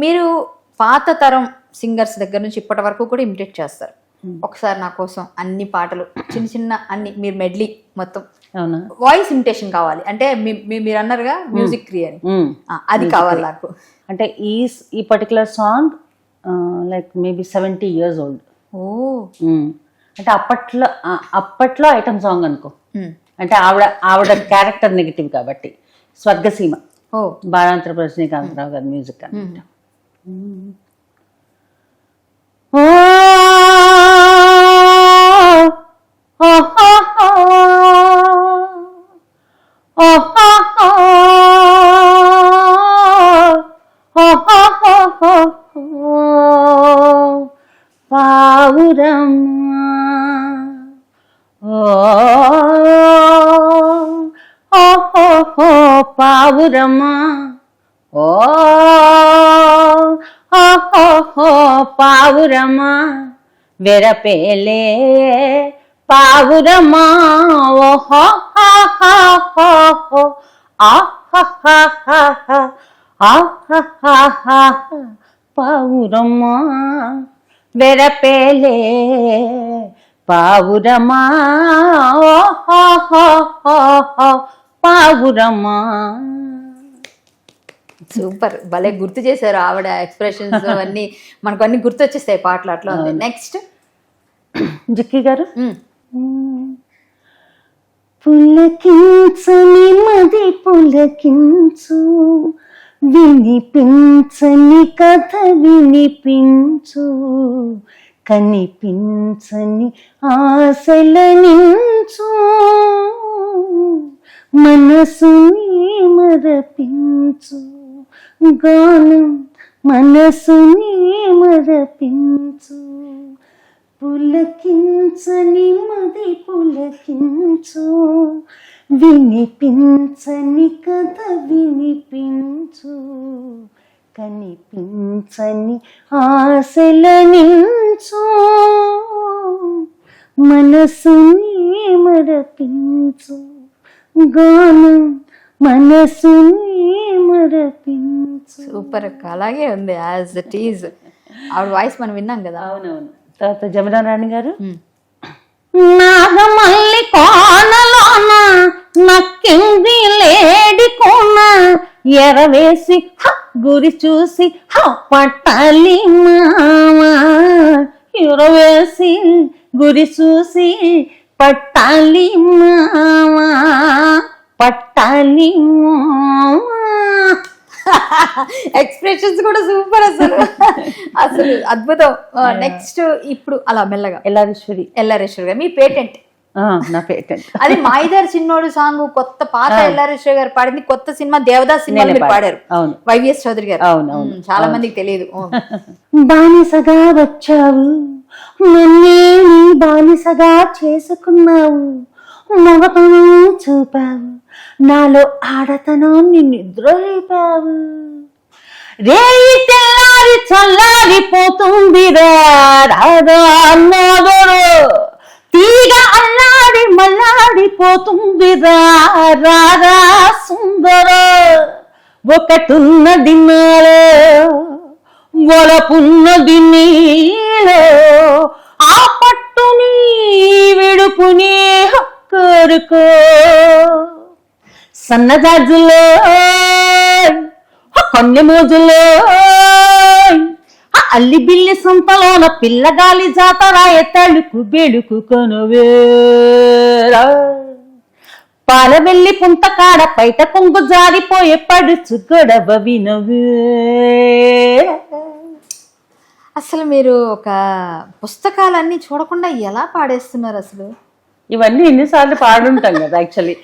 మీరు పాత తరం సింగర్స్ దగ్గర నుంచి ఇప్పటి వరకు కూడా ఇమిటేట్ చేస్తారు. ఒకసారి నా కోసం అన్ని పాటలు చిన్న చిన్న అన్ని మీరు మెడ్లీ మొత్తం అవునా? వాయిస్ ఇమిటేషన్ కావాలి. అంటే మీరు అన్నారుగా మ్యూజిక్ క్రియ అని. మ్మ్. ఆ, అది కావాలి నాకు. అంటే ఈ ఈ particular song like maybe seventy years old ఓ. అంటే అప్పట్లో అప్పట్లో ఐటమ్ సాంగ్ అనుకో. అంటే ఆవిడ ఆవిడ క్యారెక్టర్ నెగిటివ్ కాబట్టి. స్వర్గసీమ. ఓ. బాలాంతర రజనీకాంతరావు గారి మ్యూజిక్ అనమాట పావురమ్మా ఓ ఓహో పావురమా వెరపేలే పావురమా ఓహో పావురమా వెరపేలే పావురమా ఓహో పావురమా. సూపర్. భలే గుర్తు చేశారు ఆవిడ ఎక్స్ప్రెషన్స్ అవన్నీ. మనకు అన్ని గుర్తు వచ్చేస్తాయి పాటలు అట్లా ఉంది. నెక్స్ట్. జిక్కి గారు? పులకించని మది పులకించు వినిపించని కథ వినిపించు కనిపించని ఆశల నించు మనసుని మరపించు. గానం మనసుని మరపించు పులకించని మది పులకించు. వినిపించని కథ వినిపించు. కనిపించని ఆశల నించు. మనసుని మరపించు గానం మనసుని మరపించు. సూపర్ అలాగే ఉంది యాజ్ ఇట్ ఈజ్ ఆవిడ వాయిస్ మనం విన్నాం కదా? అవునవును. తర్వాత జమునా రాణి గారు. నాగమల్లి కోనలోన నక్కింది లేడి కోన. ఎరవేసి హ, గురి చూసి హ, పట్టాలి మావా ఎరవేసి గురి చూసి పట్టాలి మావా పట్టాలి ఎక్స్ప్రెషన్స్ కూడా సూపర్ అసలు. అసలు అద్భుతం. నెక్స్ట్ ఇప్పుడు అలా మెల్లగా. ఎల్లారేశ్వరి. ఎల్లారేశ్వర్ గారు మీ పేటెంట్. నా పేటెంట్. అది మాయిదార్ చిన్నోడు సాంగ్ కొత్త పాత ఎల్లారేశ్వర్ గారు పాడింది కొత్త సినిమా దేవదాస్ సినిమా మీరు. పాడారు. వైవిఎస్ చౌదరి గారు. అవును, చాలా మందికి తెలియదు. బానిసగా వచ్చావు. నన్నే నీ బానిసగా చేసుకున్నావు. మగతనం చూపావు. నాలో ఆడతనాన్ని నిద్రలేపావు రేయి తెల్లారి చల్లారిపోతుంది రాధా తీగ అల్లాడి మల్లాడిపోతుంది రాధా సుందర. ఒకటున్నది నాలో వలపున్నది నీలో. ఆ పట్టుని విడుపుని హక్కరుకో. సన్నజాజులో కొన్ని మోజులో అల్లి బిల్లి సంతలోన పిల్లగాలి జాతరాయ తళుకు బెళుకు కొనువేరా పాలవెల్లి పుంతకాడ పైట కొంగు జారిపోయే పడుచు గొడవ వినవే. అసలు మీరు ఒక పుస్తకాలన్నీ చూడకుండా ఎలా పాడేస్తున్నారు అసలు? ఇవన్నీ ఎన్నిసార్లు పాడుంటాం కదా యాక్చువల్లీ